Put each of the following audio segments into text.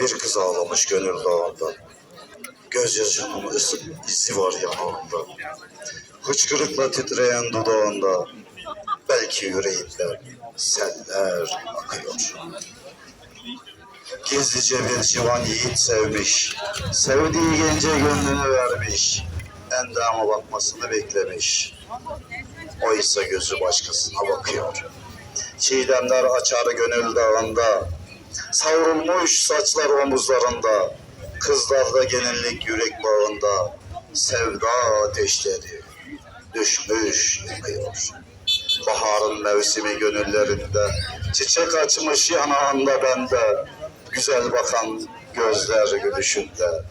Bir kız ağlamış gönül dağında. Gözyaşının izi var yanağında. Hıçkırıkla titreyen dudağında. Belki yüreğinde seller akıyor. Gizlice bir civan yiğit sevmiş. Sevdiği gence gönlünü vermiş. Endama bakmasını beklemiş. Oysa gözü başkasına bakıyor. Çiğdemler açar gönül dağında. Savrulmuş saçlar omuzlarında. Kızlarda genellik yürek bağında. Sevda ateşleri düşmüş yakıyor. Baharın mevsimi gönüllerinde. Çiçek açmış yanağında bende. Güzel bakan gözler gülüşünde.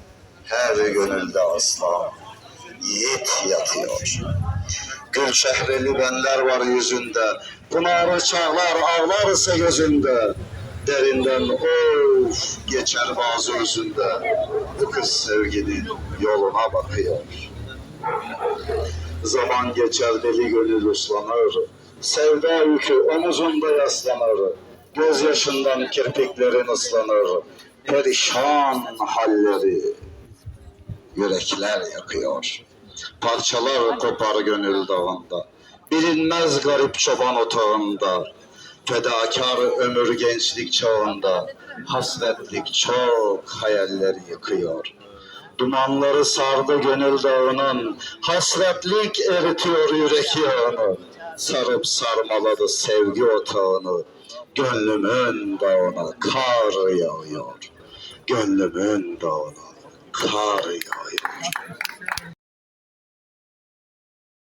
Her gönülde aslan yiğit yatıyor. Gül şehreli benler var yüzünde. Pınarı çağlar ağlarsa gözünde. Derinden of geçer bazı özünde. Bu kız sevginin yoluna bakıyor. Zaman geçer deli gönül uslanır. Sevda yükü omuzunda yaslanır. Gözyaşından kirpiklerin ıslanır. Perişan halleri yürekler yakıyor. Parçalar kopar gönül dağında. Bilinmez garip çoban otağında. Fedakar ömür gençlik çağında. Hasretlik çok hayalleri yıkıyor. Dumanları sardı gönül dağının. Hasretlik eritiyor yürek yağını. Sarıp sarmaladı sevgi otağını. Gönlümün dağına kar yağıyor. Gönlümün dağına kar yağıyor.